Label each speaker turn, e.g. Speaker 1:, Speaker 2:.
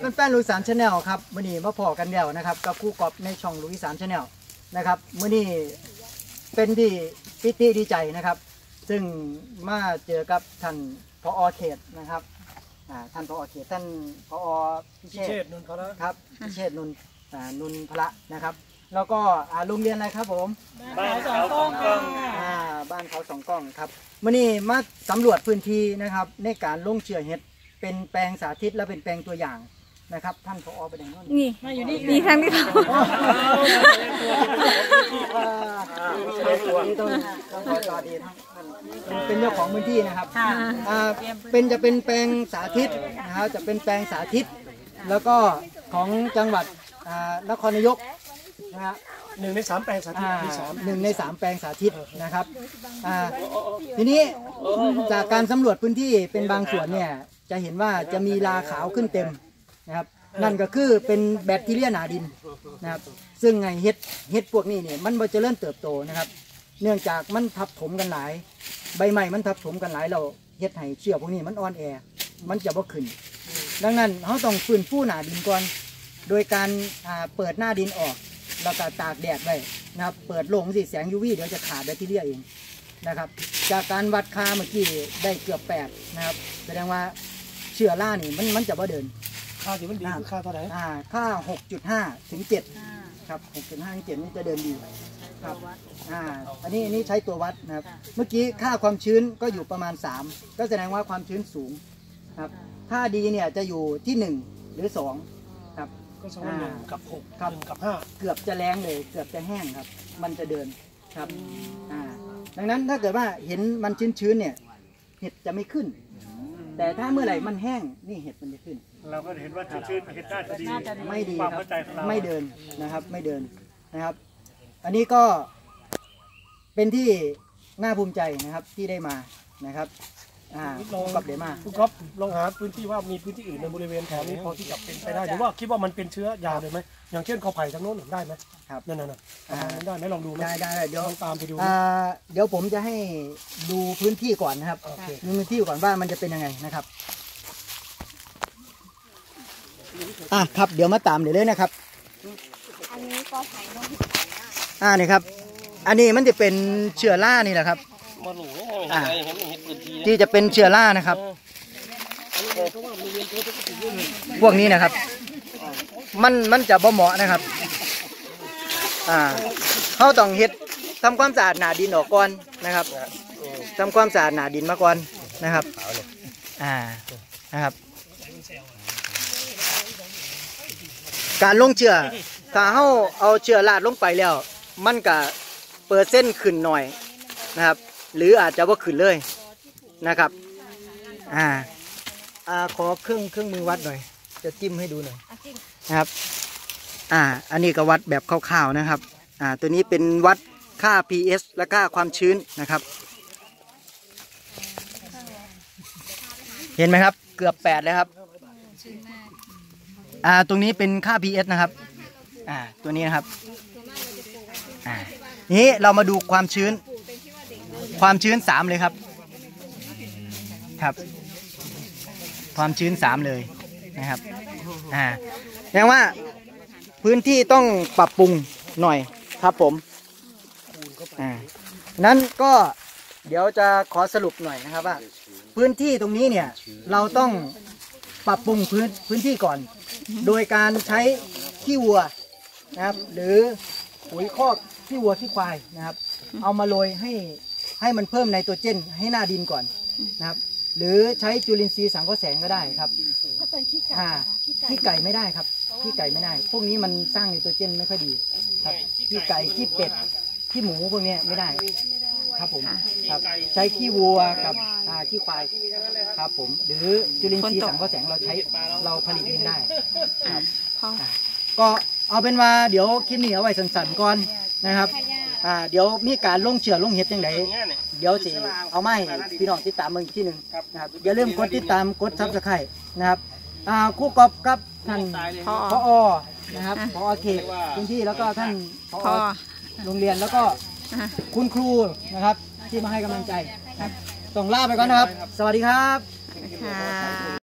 Speaker 1: เป็นแฟนลุยสานชาแนลครับมื่อนี้มาพอกันแล้วนะครับกับคู่กอบในช่องลุยสานชาแนลนะครับมื่อนี้เป็นที่ปิติดีใจนะครับ ซึ่งมาเจอกับท่านพอเขตนะครับอ่าท่านพอเขตท่านพอพิเช
Speaker 2: เช
Speaker 1: ษ
Speaker 2: ษฐ์นนท์เขานะ
Speaker 1: ครับพิเชษนุนอ่านุนพระนะครับ แล้วก็อ่าโรงเรียนอะไรครับผม
Speaker 2: บ้านเขาสองกล้อง
Speaker 1: อ่าบ้านเขาสองกล้องครับมื่อนี้มาสำรวจพื้นที่นะครับในการลงเชื่อเห็ดเป็นแปลงสาธิตและเป็นแปลงตัวอย่าง นะครับ ท่านพอไปไหนนู่น
Speaker 3: นี่นี่ทางที่เขา
Speaker 1: อ่านี่ต้องต้องขอสวัสดีทั้งท่านเป็นเจ้าของพื้นที่นะครับอ่าเป็นจะเป็นแปลงสาธิตนะครับจะเป็นแปลงสาธิต แล้วก็ของจังหวัดอ่านครนายกนะฮะ
Speaker 2: หนึ่งในสามแปลงสาธิต
Speaker 1: อ่า
Speaker 2: มีสาม
Speaker 1: หนึ่งในสามแปลงสาธิตนะครับอ่าทีนี้จากการสำรวจพื้นที่เป็นบางส่วนเนี่ยจะเห็นว่าจะมีลาขาวขึ้นเต็ม นะครับนั่นก็คือเป็นแบคทีเรียหนาดินนะครับซึ่งไงเห็ดเห็ดพวกนี้เนี่ยมันบ่เจริญเติบโตนะครับ เนื่องจากมันทับถมกันหลาย ใบไม้มันทับถมกันหลายเราเห็ดให้เชื้อพวกนี้มันอ่อนแอ มันจะบ่ขึ้น ดังนั้นเขาต้องฟื้นฟูหนาดินก่อน โดยการเปิดหน้าดินออก แล้วก็ตากแดดไว้นะครับเปิดลงสิแสง UV เดี๋ยวจะขาดแบคทีเรียเองนะครับ จากการวัดค่าเมื่อกี้ได้เกือบแปดนะครับแสดงว่าเชื้อรานี่มันมันจะบ่เดิน
Speaker 2: ค่าที่มันดีคือค่าเท่าไหร่
Speaker 1: อ่าค่า 6.5 ถึง 7 ครับ 6.5 ถึง7นี่จะเดินดีครับอ่าอันนี้อันนี้ใช้ตัววัดนะครับ เมื่อกี้ค่าความชื้นก็อยู่ประมาณ 3 ก็แสดงว่าความชื้นสูงครับถ้าดีเนี่ยจะอยู่ที่ 1 หรือ 2 ครับ
Speaker 2: ก็สองหนึ่งกับหก
Speaker 1: ครับ
Speaker 2: หนึ่งกับห้า
Speaker 1: เกือบจะแรงเลย เกือบจะแห้งครับ มันจะเดินครับอ่าดังนั้นถ้าเกิดว่าเห็นมันชื้นๆเนี่ย เห็ดจะไม่ขึ้น แต่ถ้าเมื่อไหร่มันแห้งนี่เห็ดมันจะขึ้น
Speaker 4: เราก็เห็นว่าชื้นๆเห็นน่าจะดี
Speaker 1: ไม่ดี
Speaker 4: ความ
Speaker 1: ครับ
Speaker 4: เข้าใจของเรา
Speaker 1: ไม่เดินนะครับ ไม่เดินนะครับ อันนี้ก็เป็นที่น่าภูมิใจนะครับที่ได้มานะครับอ่าลงกับเดมา
Speaker 2: คุณก๊อฟลองหาพื้นที่ว่ามีพื้นที่อื่นในบริเวณแถวนี้พอที่จะเป็นไปได้หรือว่าคิดว่ามันเป็นเชื้อยาวเลยไหมอย่างเช่นกอไผ่ทางโน้นได้ไหม
Speaker 1: ครับ
Speaker 2: นั่นน่ะ
Speaker 1: อ่า
Speaker 2: ได้ไหมลองดูไหม
Speaker 1: ได้ได้เดี๋ยว
Speaker 2: ลองตามไปดู
Speaker 1: อ่าเดี๋ยวผมจะให้ดูพื้นที่ก่อนนะครับ
Speaker 2: โอเค
Speaker 1: ดูพื้นที่ก่อนว่ามันจะเป็นยังไงนะครับ อะครับเดี๋ยวมาตามเดี๋ยวเลยนะครับ
Speaker 3: อันนี้ก็ไผ่นก
Speaker 1: อ่านี่ครับ อันนี้มันจะเป็นเชื้อรานี่แหละครับ
Speaker 2: มาหนู
Speaker 1: อ่า
Speaker 2: เห็นเห็นพื้นที่
Speaker 1: ที่จะเป็นเชื้อรานะครับพวกนี้นะครับ มันมันจะบ่เหมาะนะครับ อ่าเขาต้องเฮ็ดทำความสะอาดหนาดินออกก่อนนะครับทำความสะอาดหนาดินมาก่อนนะครับ อ่า นะครับ การลงเชื้อถ้าเขาเอาเชื้อราดลงไปแล้ว มันก็เปอร์เซ็นต์ขึ้นหน่อยนะครับ หรืออาจจะว่าขึ้นเลยนะครับ อ่าอ่าขอเครื่องเครื่องมือวัดหน่อย จะจิ้มให้ดูหน่อยนะครับ อ่า อันนี้ก็วัดแบบคร่าวๆนะครับ อ่า ตัวนี้เป็นวัดค่า pH และค่าความชื้นนะครับ เห็นไหมครับ เกือบแปดแล้วครับ อ่าตรงนี้เป็นค่า pH นะครับอ่าตัวนี้นะครับอ่านี้เรามาดูความชื้น ความชื้นสามเลยครับ ครับ ความชื้นสามเลยนะครับอ่าแสดงว่าพื้นที่ต้องปรับปรุงหน่อยครับผมอ่านั้นก็เดี๋ยวจะขอสรุปหน่อยนะครับว่า พื้นที่ตรงนี้เนี่ยเราต้องปรับปรุงพื้นพื้นที่ก่อน โดยการใช้ขี้วัวนะครับ หรือปุ๋ยคอกขี้วัวขี้ควายนะครับ เอามาโรยให้ให้มันเพิ่มไนโตรเจนให้หน้าดินก่อนนะครับ หรือใช้จุลินทรีย์สังเคราะห์แสงก็ได้ครับ
Speaker 3: ถ้าเป็นขี้ไก่
Speaker 1: อ่าขี้ไก่ไม่ได้ครับขี้ไก่ไม่ได้ พวกนี้มันสร้างไนโตรเจนไม่ค่อยดีครับขี้ไก่ขี้เป็ดขี้หมูพวกเนี้ยไม่ได้ ครับผมครับใช้ขี้วัวกับอ่าขี้ควายครับผม หรือจุลินทรีย์สังเคราะห์แสงเราใช้เราผลิตเองได้ครับ
Speaker 3: พอ
Speaker 1: ก็เอาเป็นว่าเดี๋ยวคลิปนี้เอาไว้สั้นๆก่อนนะครับอ่าเดี๋ยวมีการลงเชื่อลงเห็ดยังไง เดี๋ยวสิเอาไมาให้พี่น้องติดตามมึงอีกทีหนึ่งนะครับอย่าลืมกดติดตามกดซับสไครต์นะครับอ่าคู่กอบกับท่าน
Speaker 3: พอ
Speaker 1: พอนะครับพอเขตพื้นที่แล้วก็ท่านพ
Speaker 3: พ
Speaker 1: อ
Speaker 3: อ
Speaker 1: โรงเรียนแล้วก็
Speaker 3: อะ
Speaker 1: คุณครูนะครับ ที่มาให้กำลังใจครับส่งลาไปก่อนนะครับ สวัสดีครับ
Speaker 3: ค่ะ